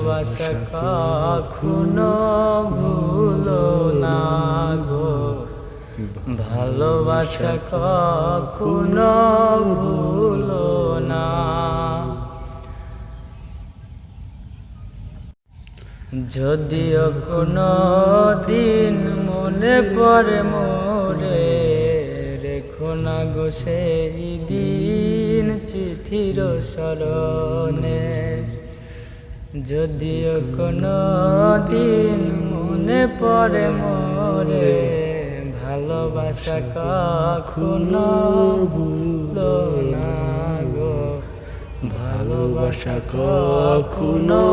ভালোবাসা কখনো ভুলো না গো। ভালোবাসা কখনো ভুলো না। যদিও কোনো দিন মনে পড়ে মোরে, রেখো না গো সেই দিন চিঠির স্মরণে। যদিও কোনো দিন মনে পড়ে মরে ভালোবাসা কখনো ভুলো না গো। ভালোবাসা কখনো